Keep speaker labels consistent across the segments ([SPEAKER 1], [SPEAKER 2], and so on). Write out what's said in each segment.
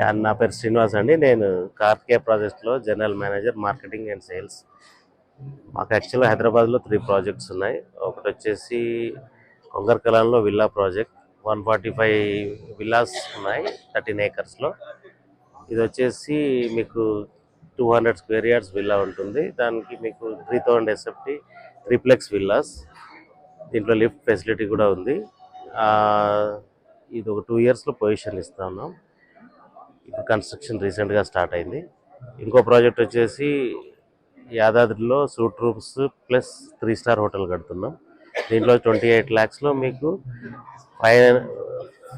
[SPEAKER 1] Yeah, నా పేరు శ్రీనివాస్ అండి. నేను కార్కే ప్రాజెక్ట్లో general manager marketing and sales. మాకు యాక్చువల్గా హైదరాబాద్లో త్రీ ప్రాజెక్ట్స్ ఉన్నాయి. ఒకటి వచ్చేసి కొంగర్కలాన్లో villa project. One forty five villas ఉన్నాయి థర్టీన్ ఏకర్స్లో. ఇది వచ్చేసి మీకు two hundred square yards villa ఉంటుంది. దానికి మీకు three thousand SFT triplex villas. దీంట్లో లిఫ్ట్ ఫెసిలిటీ కూడా ఉంది. ఇది ఒక టూ ఇయర్స్లో పొజిషన్ ఇస్తా ఉన్నాం. కన్స్ట్రక్షన్ రీసెంట్గా స్టార్ట్ అయింది. ఇంకో ప్రాజెక్ట్ వచ్చేసి యాదాద్రిలో suite rooms plus three star hotel కడుతున్నాం. దీంట్లో ట్వంటీ ఎయిట్ ల్యాక్స్లో మీకు five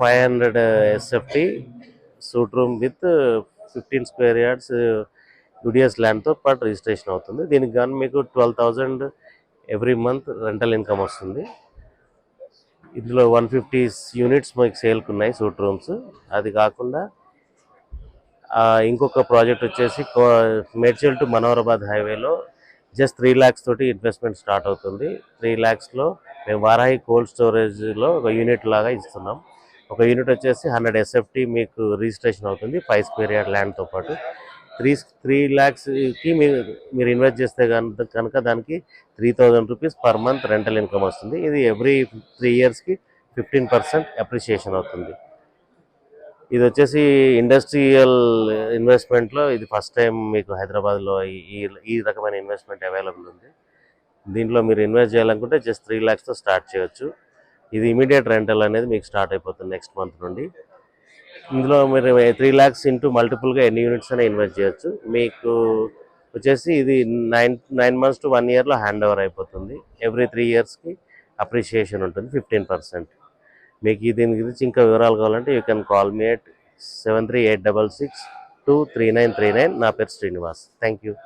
[SPEAKER 1] five hundred SFT suite room with fifteen square yards UDS ల్యాండ్తో పాటు రిజిస్ట్రేషన్ అవుతుంది. దీనికి కానీ మీకు twelve thousand every month rental income వస్తుంది. ఇందులో వన్ ఫిఫ్టీ యూనిట్స్ మీకు సేల్కి ఉన్నాయి సూట్ రూమ్స్ అది కాకుండా ఇంకొక ప్రాజెక్ట్ వచ్చేసి కో- మేడ్చల్ టు మనోహరాబాద్ హైవేలో జస్ట్ త్రీ ల్యాక్స్ తోటి ఇన్వెస్ట్మెంట్ స్టార్ట్ అవుతుంది. త్రీ ల్యాక్స్లో మేము వారాహి కోల్డ్ స్టోరేజ్లో ఒక యూనిట్ లాగా ఇస్తున్నాం. ఒక యూనిట్ వచ్చేసి హండ్రెడ్ ఎస్ఎఫ్టీ మీకు రిజిస్ట్రేషన్ అవుతుంది ఫైవ్ స్క్వేర్ యార్డ్ ల్యాండ్తో పాటు. త్రీ త్రీ ల్యాక్స్కి మీరు మీరు ఇన్వెస్ట్ చేస్తే కనుక కనుక దానికి three thousand rupees per month rental income వస్తుంది. ఇది ఎవ్రీ త్రీ ఇయర్స్కి ఫిఫ్టీన్ పర్సెంట్ అప్రిషియేషన్ అవుతుంది. ఇది వచ్చేసి ఇండస్ట్రియల్ ఇన్వెస్ట్మెంట్లో ఇది ఫస్ట్ టైం మీకు హైదరాబాద్లో ఈ- ఈ రకమైన ఇన్వెస్ట్మెంట్ అవైలబుల్ ఉంది. దీంట్లో మీరు ఇన్వెస్ట్ చేయాలనుకుంటే జస్ట్ త్రీ ల్యాక్స్తో స్టార్ట్ చేయొచ్చు. ఇది ఇమీడియట్ రెంటల్ అనేది మీకు స్టార్ట్ అయిపోతుంది నెక్స్ట్ మంత్ నుండి. ఇందులో మీరు త్రీ ల్యాక్స్ ఇంటూ మల్టిపుల్గా ఎన్ని యూనిట్స్ అయినా ఇన్వెస్ట్ చేయొచ్చు. మీకు వచ్చేసి ఇది nine nine months to one ఇయర్లో హ్యాండ్ ఓవర్ అయిపోతుంది. ఎవ్రీ త్రీ ఇయర్స్కి అప్రిషియేషన్ ఉంటుంది ఫిఫ్టీన్ పర్సెంట్. మీకు ఈ దీని గురించి ఇంకా వివరాలు కావాలంటే you can call me at seven three eight double six two three nine three nine నా పేరు శ్రీనివాస్. Thank you